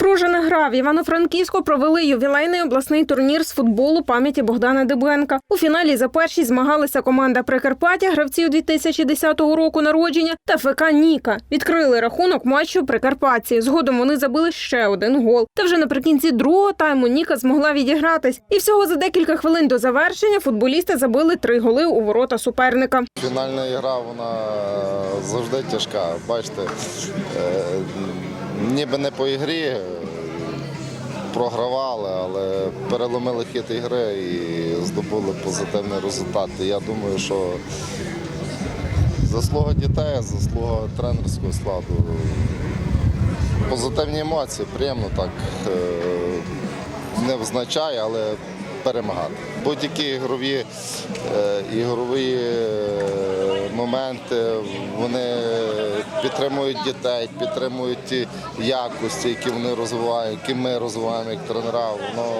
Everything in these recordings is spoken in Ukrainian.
Напружена гра в Івано-Франківську провели ювілейний обласний турнір з футболу пам'яті Богдана Дебенка. У фіналі за першість змагалися команда Прикарпаття, гравців 2010 року народження та ФК Ніка. Відкрили рахунок матчу Прикарпатці. Згодом вони забили ще один гол. Та вже наприкінці другого тайму Ніка змогла відігратись. І всього за декілька хвилин до завершення футболісти забили три голи у ворота суперника. Фінальна гра вона завжди тяжка. Бачите, е, ніби не по ігрі е, програвали, але переломили хід ігри і здобули позитивний результат. І я думаю, що заслуга дітей, заслуга тренерського складу. Позитивні емоції, приємно так е, не визначає, але перемагати. Будь-які ігрові, е, ігрові моменти вони підтримують дітей, підтримують ті якості, які вони розвивають, які ми розвиваємо як тренера. Воно,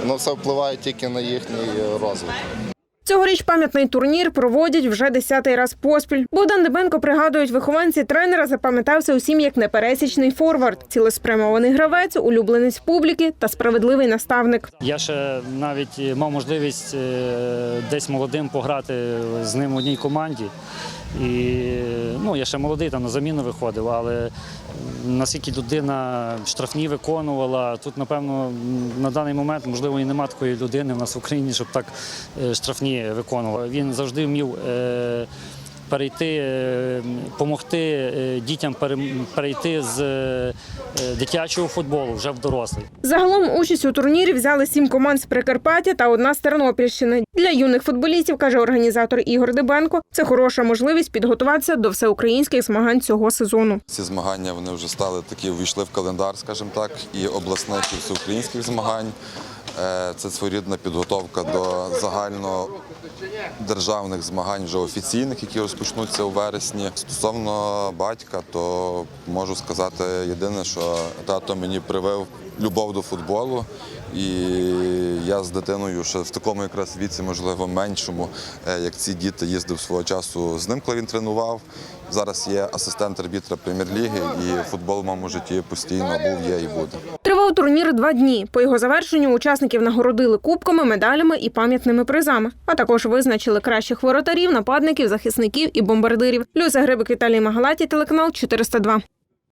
воно все впливає тільки на їхній розвиток. Цьогоріч пам'ятний турнір проводять вже десятий раз поспіль. Богдан Дебенко пригадують, вихованці тренера запам'ятався усім як непересічний форвард, цілеспрямований гравець, улюбленець публіки та справедливий наставник. Я ще навіть мав можливість е, десь молодим пограти з ним в одній команді. І ну, я ще молодий там на заміну виходив, але наскільки людина штрафні виконувала, тут, напевно, на даний момент, можливо, і нема такої людини в нас в Україні, щоб так е, виконував. Він завжди вмів. е, Перейти, допомогти дітям перейти з е, дитячого футболу вже в дорослий. Загалом участь у турнірі взяли сім команд з Прикарпаття та одна з Тернопільщини. Для юних футболістів, каже організатор Ігор Дебенко, це хороша можливість підготуватися до всеукраїнських змагань цього сезону. Ці змагання вони вже стали такі, увійшли в календар, скажімо так, і обласних, і всеукраїнських змагань. Е, Це своєрідна підготовка до загальнодержавних змагань вже офіційних, які розпочнуться у вересні. Стосовно батька, то можу сказати єдине, що тато мені привив любов до футболу. І я з дитиною ще в такому якраз віці, можливо, меншому, е, як ці діти їздив свого часу з ним, коли він тренував. Зараз є асистент арбітра прем'єр-ліги, і футбол в моєму житті постійно був, є і буде. Тривав турнір два дні. По його завершенню учасників нагородили кубками, медалями і пам'ятними призами, а також визначили кращих воротарів, нападників, захисників і бомбардирів. Люся Грибик, Віталій Магалаті, телеканал 402.